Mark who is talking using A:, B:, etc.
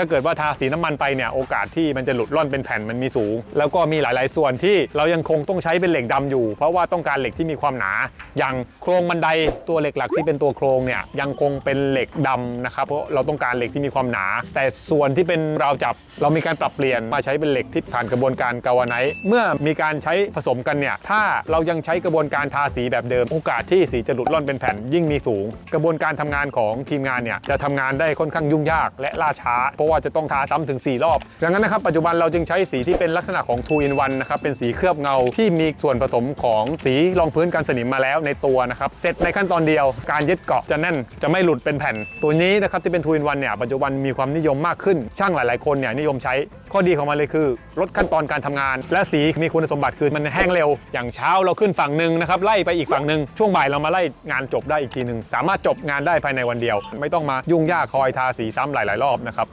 A: ถ้าเกิดว่าทาสีน้ำมันไปเนี่ยโอกาสที่มันจะหลุดร่อนเป็นแผ่นมันมีสูง แล้วก็มีหลาย ๆ ส่วนที่เรายังคงต้องใช้เป็นเหล็กดำอยู่ เพราะว่าต้องการเหล็กที่มีความหนา อย่างโครงบันไดตัวเหล็กหลักที่เป็นตัวโครงเนี่ยยังคงเป็นเหล็กดำนะครับเพราะเราต้องการเหล็กที่มีความหนา แต่ส่วนที่เป็นราวจับเรามีการปรับเปลี่ยนมาใช้เป็นเหล็กที่ผ่านกระบวนการกาวไนท์เมื่อมีการใช้ผสมกันเนี่ยถ้าเรายังใช้กระบวนการทาสีแบบเดิม โอกาสที่สีจะหลุดร่อนเป็นแผ่นยิ่งมีสูง กระบวนการทำงานของทีมงานเนี่ยจะทำงานได้ค่อนข้างยุ่งยากและล่าช้าเพราะว่าจะต้องทาซ้ำถึง 4 รอบดังนั้นนะครับปัจจุบันเราจึงใช้สีที่เป็นลักษณะของ 2 in 1นะครับเป็นสีเคลือบเงาที่มีส่วนผสมของสีรองพื้นกันสนิมมาแล้วในตัวนะครับเสร็จในขั้นตอนเดียวการยึดเกาะจะแน่นจะไม่หลุดเป็นแผ่น ตัวนี้นะครับที่เป็น 2 in 1เนี่ยปัจจุบันมีความนิยมมากขึ้น ช่างหลาย ๆ คนเนี่ยนิยมใช้ข้อดีของมันเลยคือ ลดขั้นตอนการทำงาน และสีมีคุณสมบัติคือมันแห้งเร็ว อย่างเช้าเราขึ้นฝั่งหนึ่งนะครับไล่ไปอีกฝั่งหนึ่งช่วงบ่ายเรามาไล่งานจบได้อีกทีหนึ่งสามารถจบงานได้ภายในวันเดียว ไม่ต้องมายุ่งยากคอยทาสีซ้ำหลาย ๆ รอบนะครับ